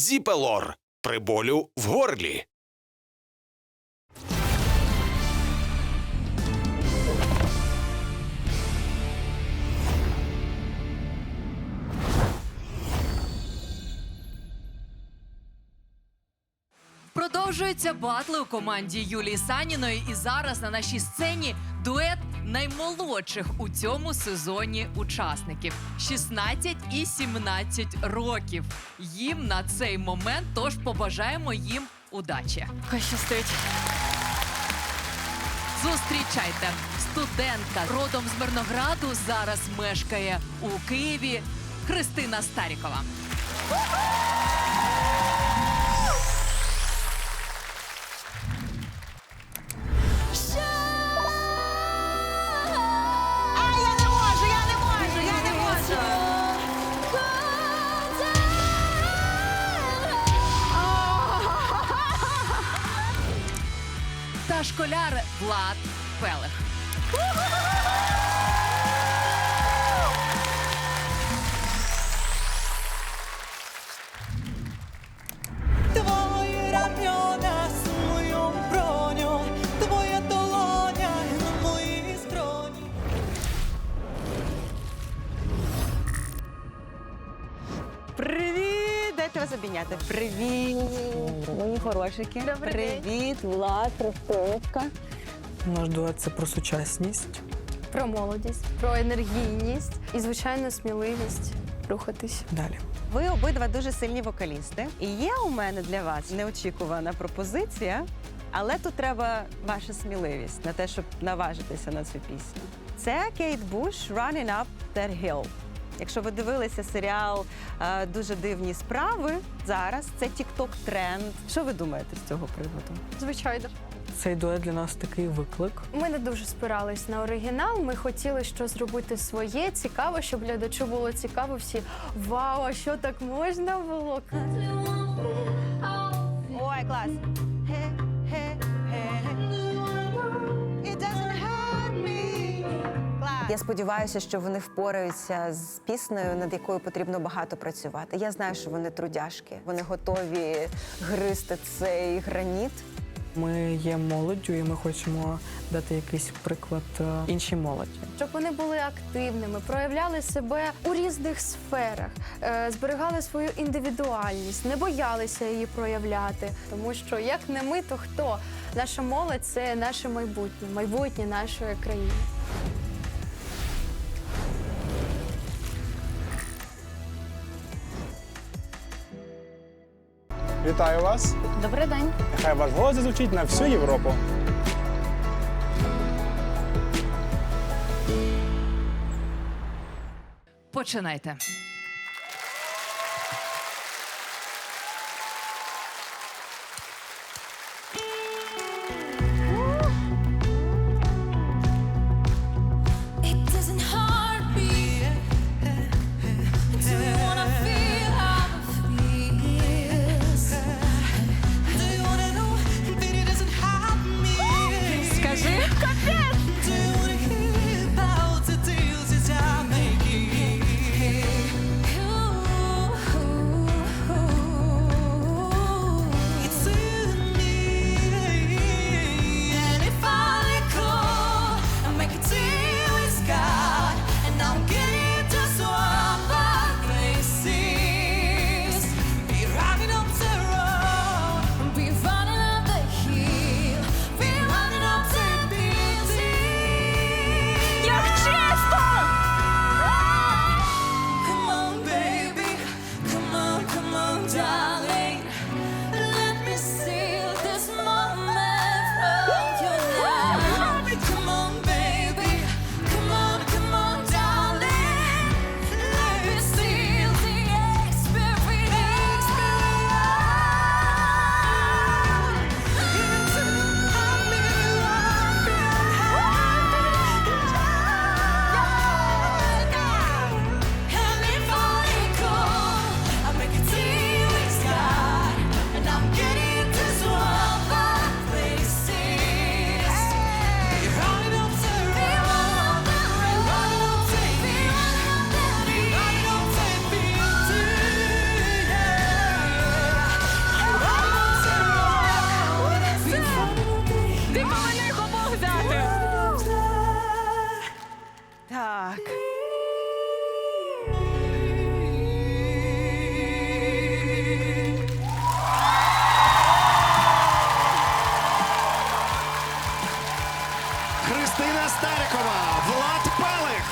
Зіпелор при болю в горлі. Продовжуються батли у команді Юлії Саніної, і зараз на нашій сцені дует наймолодших у цьому сезоні учасників 16 і 17 років. Їм на цей момент тож побажаємо їм удачі. Хай щастить. Зустрічайте студентка родом з Мирнограду зараз мешкає у Києві. Христина Старікова. Та Влад Пелех. Твої рамена з мою броню, твоя долоня на моїй скроні. Привіт! Дайте вас обійняти. Привіт! Мої хорошики. Привіт, Влад, Христиночка. Наш дует це про сучасність. про молодість, про енергійність і, звичайно, сміливість рухатись. Далі. Ви обидва дуже сильні вокалісти. І є у мене для вас неочікувана пропозиція, але тут треба ваша сміливість на те, щоб наважитися на цю пісню. Це Кейт Буш «Running Up That Hill». Якщо ви дивилися серіал е, Дуже дивні справи зараз, це тікток тренд. Що ви думаєте з цього приводу? Звичайно, Цей дует для нас такий виклик. ми не дуже спирались на оригінал. Ми хотіли щось зробити своє, цікаво, щоб глядачу було цікаво. Всі вау, а що так можна було? Ой, клас! Я сподіваюся, що вони впораються з піснею, над якою потрібно багато працювати. Я знаю, що вони трудяшки. Вони готові гризти цей граніт. Ми є молоддю, і ми хочемо дати якийсь приклад е, іншій молоді. Щоб вони були активними, проявляли себе у різних сферах, е, зберігали свою індивідуальність, не боялися її проявляти. Тому що як не ми, то хто? Наша молодь це наше майбутнє, майбутнє нашої країни. Вітаю вас! Добрий день. Нехай ваш голос зазвучить на всю Європу. Починайте. Нестерикова, Влад Пелих.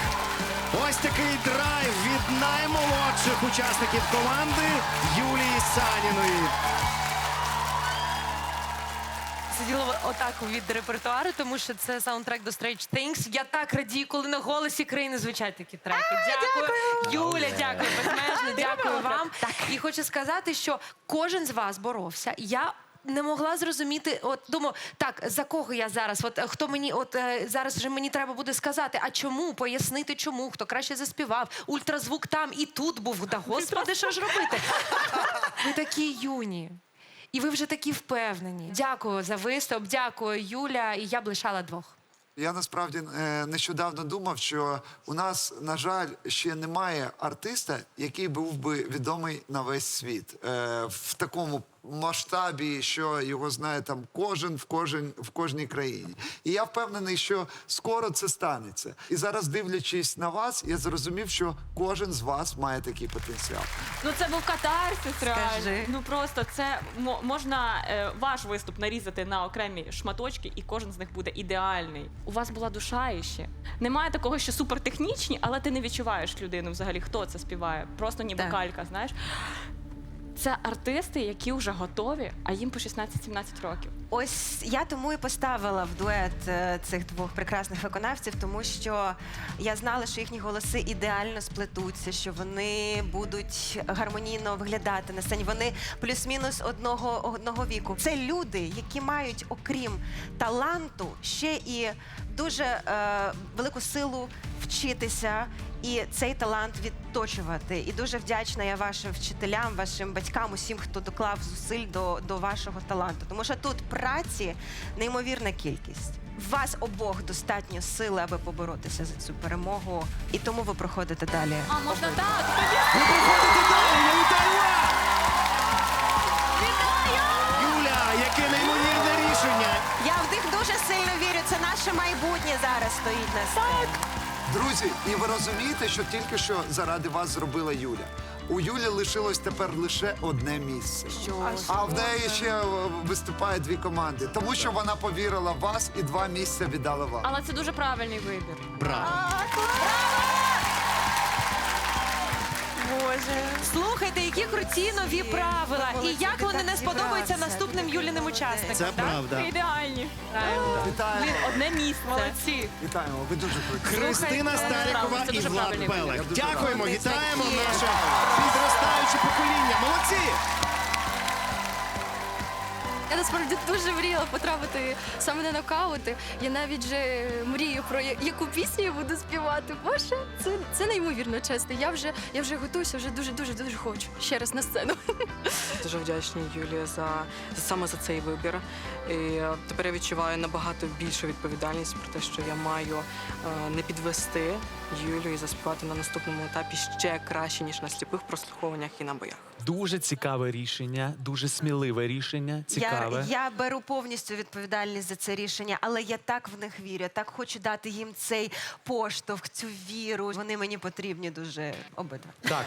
Ось такий драйв від наймолодших учасників команди Юлії Саніної. Сиділа отак від репертуару, тому що це саундтрек до Strange Things. Я так радію, коли на голосі країни звучать такі треки. Дякую, Юля, дякую безмежно, дякую вам. І хочу сказати, що кожен з вас боровся. Я не могла зрозуміти, от думаю, так за кого я зараз? От хто мені, от е, зараз вже мені треба буде сказати, а чому пояснити, чому хто краще заспівав? Ультразвук там і тут був. Да господи, що ж робити? Ви такі юні. І ви вже такі впевнені. Дякую за виступ, дякую, Юля. І я б лишала двох. Я насправді е, нещодавно думав, що у нас, на жаль, ще немає артиста, який був би відомий на весь світ е, в такому масштабі, що його знає там кожен в кожен в кожній країні. І я впевнений, що скоро це станеться. І зараз, дивлячись на вас, я зрозумів, що кожен з вас має такий потенціал. Ну це був катарсис, реально. Скажи. Ну просто це мо- можна е, ваш виступ нарізати на окремі шматочки, і кожен з них буде ідеальний. У вас була душа іще. Немає такого, що супертехнічні, але ти не відчуваєш людину взагалі, хто це співає. Просто ніби Так. калька, знаєш. Це артисти, які вже готові, а їм по 16-17 років. Ось я тому і поставила в дует е, цих двох прекрасних виконавців, тому що я знала, що їхні голоси ідеально сплетуться, що вони будуть гармонійно виглядати на сцені. Вони плюс-мінус одного, одного віку. Це люди, які мають, окрім таланту, ще і дуже е, велику силу вчитися і цей талант відточувати. І дуже вдячна я вашим вчителям, вашим батькам, усім, хто доклав зусиль до, до вашого таланту. Тому що тут праці неймовірна кількість. Вас обох достатньо сили, аби поборотися за цю перемогу, і тому ви проходите далі. А можна так? Ви проходите далі, я вітаю вас! Юля, яке неймовірне рішення! Я в них дуже сильно вірю. Це наше майбутнє зараз стоїть на сцені. Друзі, і ви розумієте, що тільки що заради вас зробила Юля. У Юлі лишилось тепер лише одне місце. Що? А в неї ще е, виступає дві команди, тому що вона повірила в вас і два місця віддала вам. Але це дуже правильний вибір. Браво! Слухайте, які круті нові правила. І як вони не сподобаються наступним Юліним учасникам. Це так? правда. Ідеальні. Вітаємо, одне місце. Молодці. вітаємо, ви дуже круті. Христина Старікова і Влад Белек. Дякуємо, вітаємо наше підростаюче покоління. Дуже мріяла потрапити саме на нокаути. Я навіть вже мрію про яку пісню я буду співати. Боже, це, це неймовірно чесно. Я вже я вже готуюся, вже дуже дуже дуже хочу ще раз на сцену. Дуже вдячні Юлії за саме за цей вибір. І тепер я відчуваю набагато більшу відповідальність про те, що я маю е, не підвести Юлю і заспівати на наступному етапі ще краще ніж на сліпих прослуховуваннях і на боях. Дуже цікаве рішення, дуже сміливе рішення. Цікаве. Я, я беру повністю відповідальність за це рішення, але я так в них вірю. Так хочу дати їм цей поштовх, цю віру. Вони мені потрібні дуже обидва. Так.